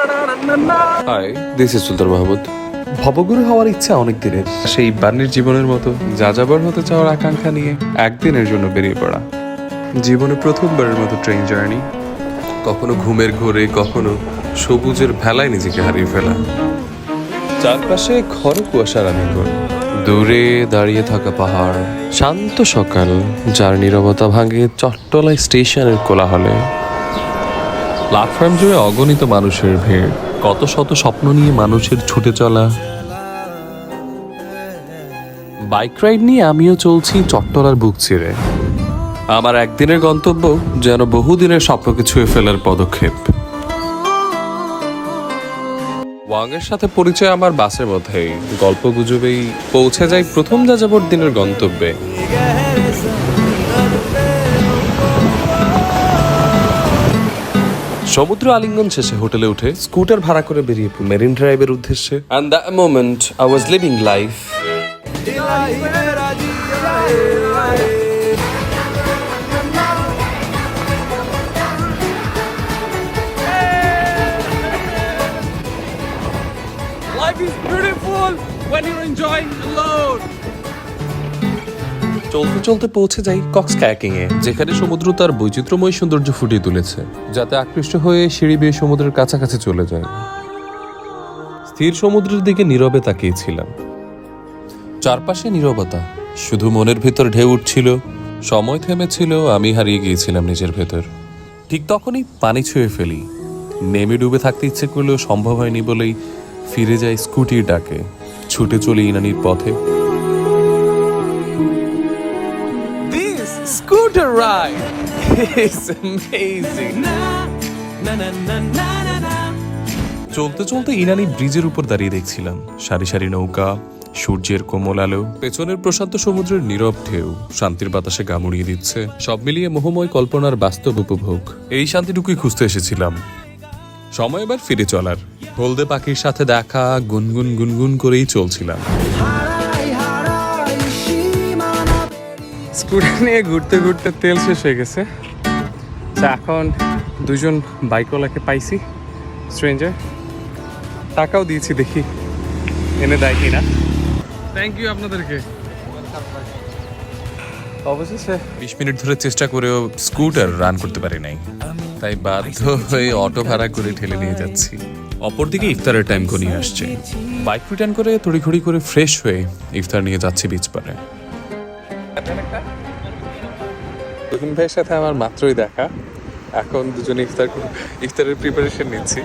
Hi this is Sultan Mahmud. ভবগুরু হওয়ার ইচ্ছা অনেক দিনের সেই বান্নির জীবনের মতো যা হতে চাওয়ার আকাঙ্ক্ষা নিয়ে একদিনের জন্য বেরিয়ে পড়া। জীবনে প্রথমবারের মতো ট্রেন জার্নি কখনো ঘুমের ঘোরে, কখনো সবুজের ভেলায় নিজেকে হারিয়ে ফেলা। চারপাশে ঘর কুয়াশার আলিঙ্গন দূরে দাঁড়িয়ে থাকা পাহাড়। শান্ত সকাল, যার নীরবতা ভাঙে চট্টলা স্টেশনের কোলাহলে। প্ল্যাটফর্ম জুড়ে অগণিত মানুষের ভিড়। কত শত স্বপ্ন নিয়ে মানুষের ছুটে চলা। বাইক রাইড নিয়ে আমিও চলছি চট্টলার বুক ছিঁড়ে আমার একদিনের গন্তব্য যেন বহুদিনের স্বপ্নকে ছুঁয়ে ফেলার পদক্ষেপ। ওয়াংয়ের সাথে পরিচয় আমার বাসের মধ্যেই। গল্প গুজবেই পৌঁছে যাই প্রথম যাযাবর দিনের গন্তব্যে। সমুদ্র আলিঙ্গন শেষে হোটেলে উঠে স্কুটার ভাড়া করে বেরিয়ে পড়ি মেরিন ড্রাইভের উদ্দেশ্যে and that moment I was living life Life is beautiful when you're enjoying alone. চলতে চলতে পৌঁছে যাই কক্স কায়াকিং এ যেখানে সমুদ্র তার বৈচিত্র্যময় সৌন্দর্য ফুটিয়ে তুলেছে, যাতে আকৃষ্ট হয়ে সিঁড়ি বেয়ে সমুদ্রের কাছাকাছি চলে যায়। স্থির সমুদ্রের দিকে নীরবে তাকিয়েছিলাম। চারপাশে নীরবতা, শুধু মনের ভেতর ঢেউ উঠছিল, সময় থেমেছিল, আমি হারিয়ে গিয়েছিলাম নিজের ভেতর। ঠিক তখনই পানি ছুঁয়ে ফেলি। নেমে ডুবে থাকতে ইচ্ছে করলেও সম্ভব হয়নি বলেই ফিরে যাই স্কুটির ডাকে, ছুটে চলি ইনানির পথে। Scooter ride. Is amazing. চলতে চলতে ইনানি ব্রিজের উপর দাঁড়িয়ে দেখছিলাম। সারি সারি নৌকা, সূর্যের কোমল আলো, পেছনের প্রশান্ত সমুদ্রের নীরব ঢেউ, শান্তির বাতাসে গা মুড়িয়ে দিচ্ছে। সব মিলিয়ে মোহময় কল্পনার বাস্তব উপভোগ। এই শান্তিটুকুই খুঁজতে এসেছিলাম। সময় এবার ফিরে চলার। হলদে পাখির সাথে দেখা, গুনগুন গুনগুন করেই চলছিলাম। স্কুটার নিয়ে ঘুরতে ঘুরতে তেল শেষ হয়ে গেছে। তো এখন দুজন বাইকওয়ালাকে পাইছি স্ট্রেঞ্জার টাকাও দিয়েছি দেখি, এনে দেয় কি না থ্যাংক ইউ আপনাদেরকে। অবশেষে বিশ মিনিট ধরে চেষ্টা করেও স্কুটার রান করতে পারি নাই। তাই বাধ্য হয়ে অটো ভাড়া করে ঠেলে নিয়ে যাচ্ছি। অপরদিকে ইফতারের টাইম ঘনিয়ে আসছে। বাইক রিটার্ন করে তড়িঘড়ি করে ফ্রেশ হয়ে ইফতার নিয়ে যাচ্ছি বিচ পারে রহিম ভাইয়ের সাথে আমার মাত্রই দেখা। এখন দুজনে ইফতার ইফতারের প্রিপারেশন নিচ্ছি।